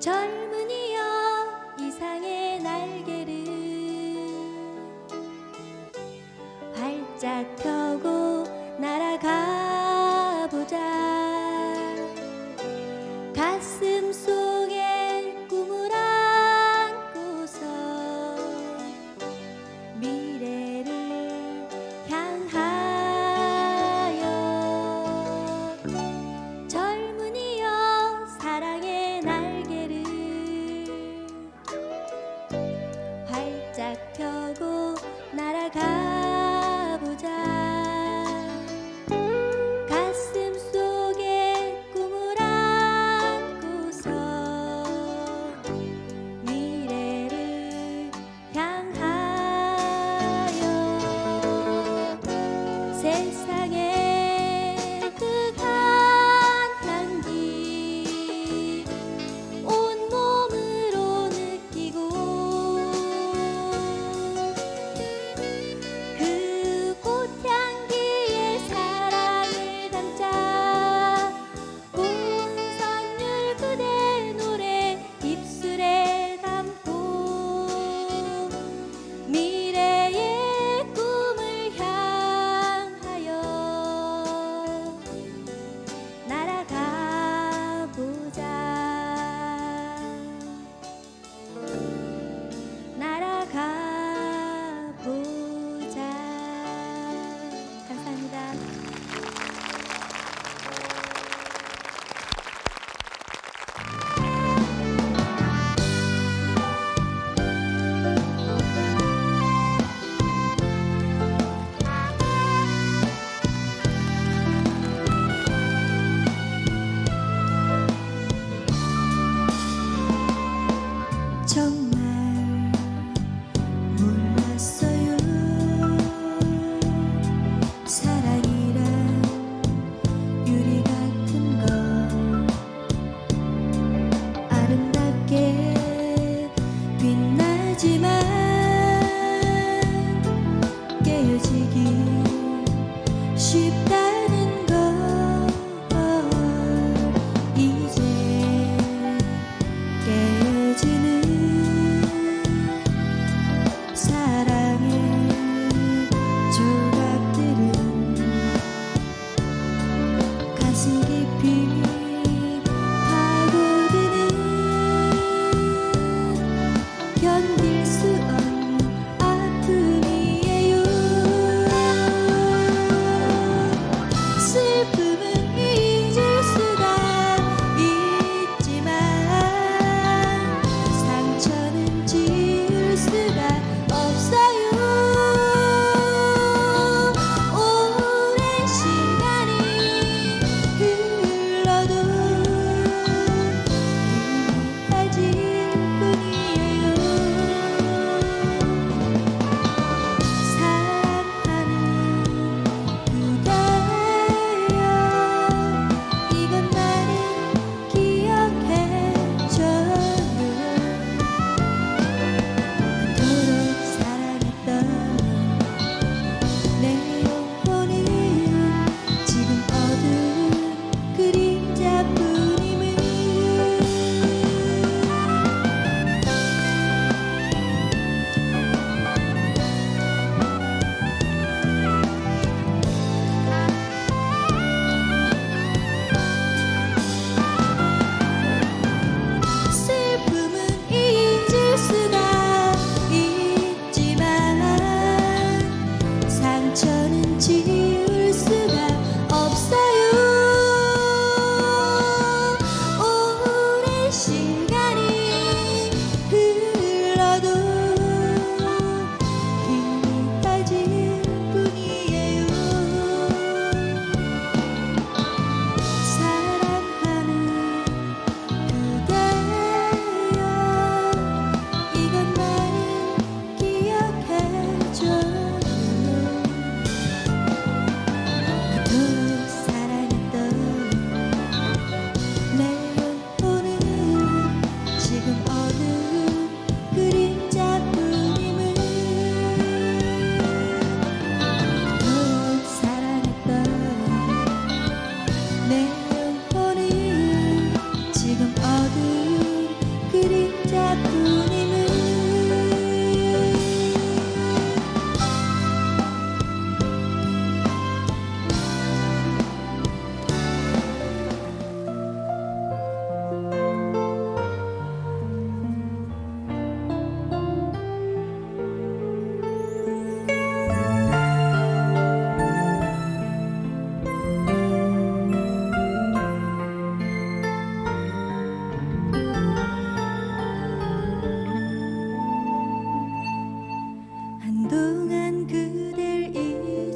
真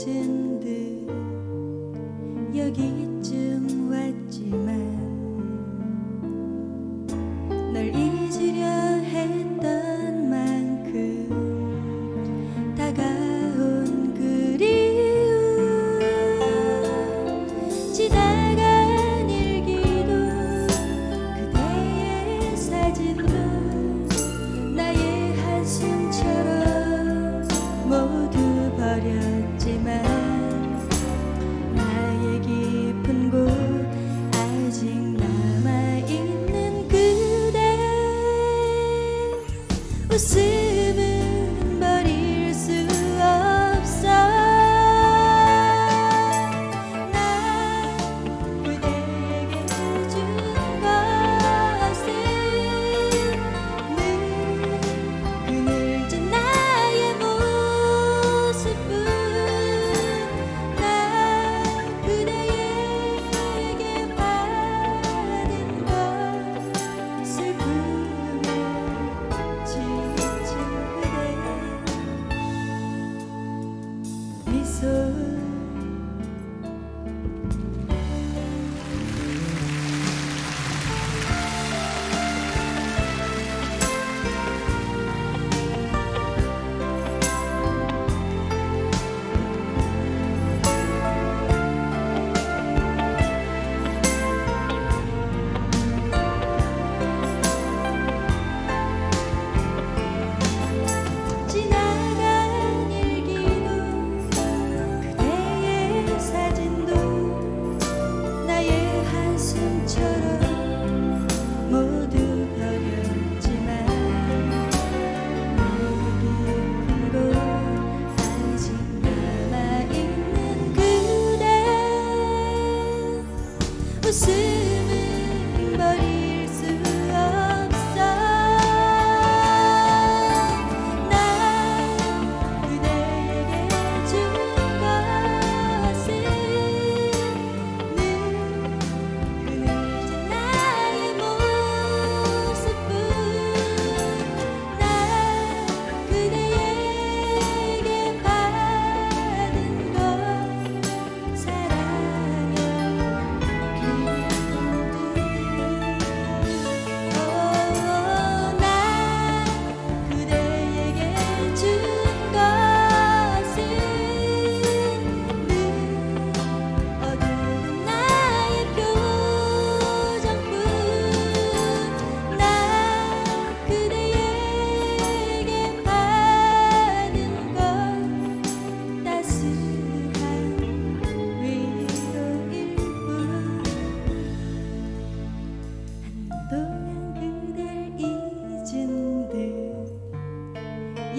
잊은 듯 여기쯤 왔지만 Você.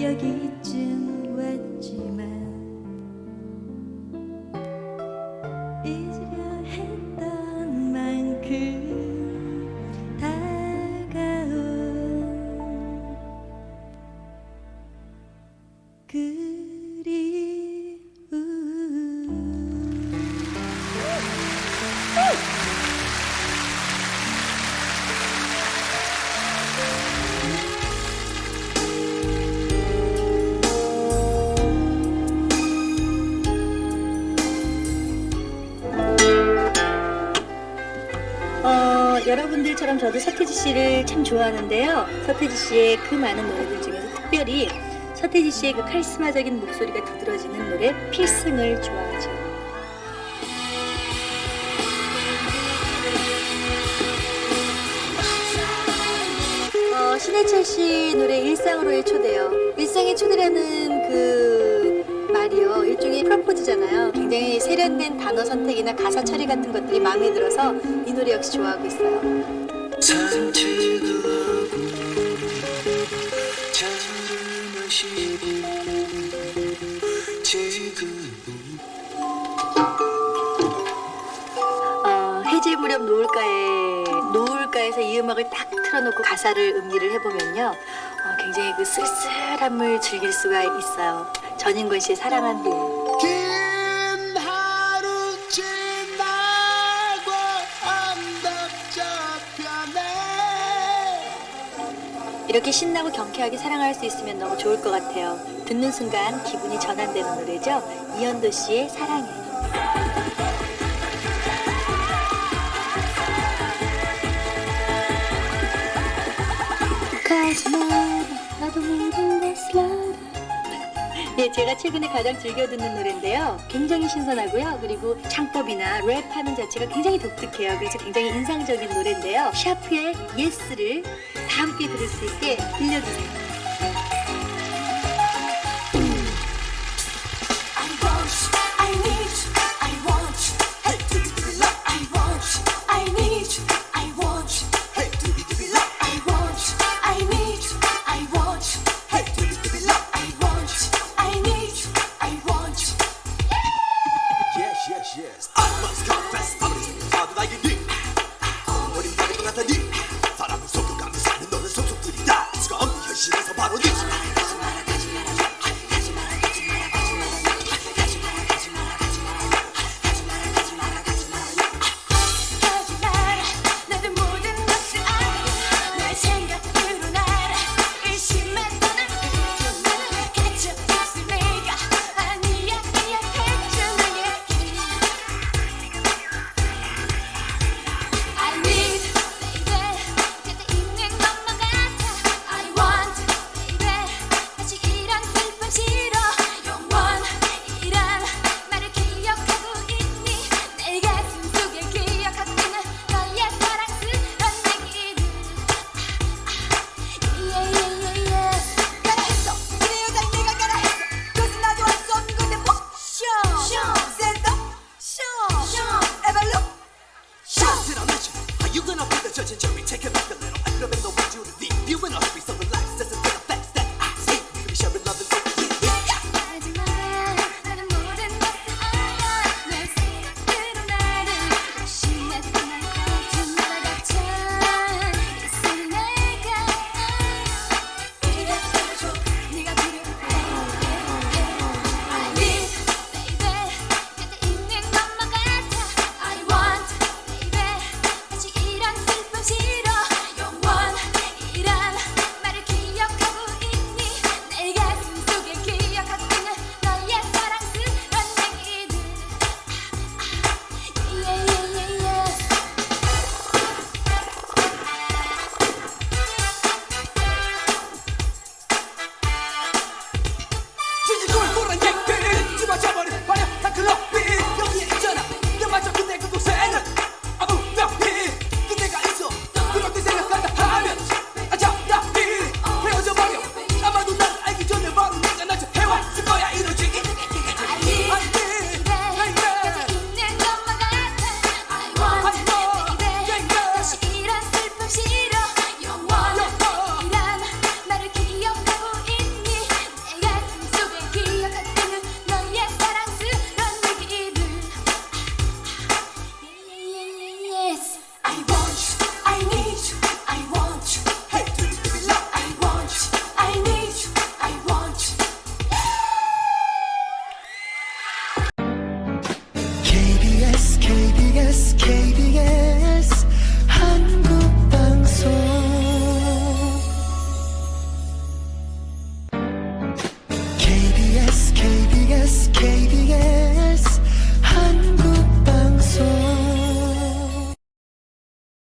여기쯤 어, 여러분들처럼 저도 서태지 씨를 참 좋아하는데요. 서태지 씨의 그 많은 노래들 중에서 특별히 서태지 씨의 그 카리스마적인 목소리가 두드러지는 노래 필승을 좋아하죠. 어, 신해철 씨 노래 일상으로의 초대요. 일상의 초대라는 그 말이요. 일종의 프로포즈잖아요. 굉장히 세련된 단어 선택이나 가사 처리 같은 것들이 마음에 들어서 이 노래 역시 좋아하고 있어요. 어, 해질 무렵 노을가에 노을가에서 이 음악을 딱 틀어놓고 가사를 음미를 해보면요, 어, 굉장히 그 쓸쓸함을 즐길 수가 있어요. 전인권 씨의 사랑한 후에. 긴 하루 지나고 언덕 저편에 이렇게 신나고 경쾌하게 사랑할 수 있으면 너무 좋을 것 같아요. 듣는 순간 기분이 전환되는 노래죠. 이현도 씨의 사랑해. 제가 최근에 가장 즐겨 듣는 노래인데요. 굉장히 신선하고요. 그리고 창법이나 랩하는 자체가 굉장히 독특해요. 그래서 굉장히 인상적인 노래인데요. 샤프의 예스를 다 함께 들을 수 있게 들려주세요.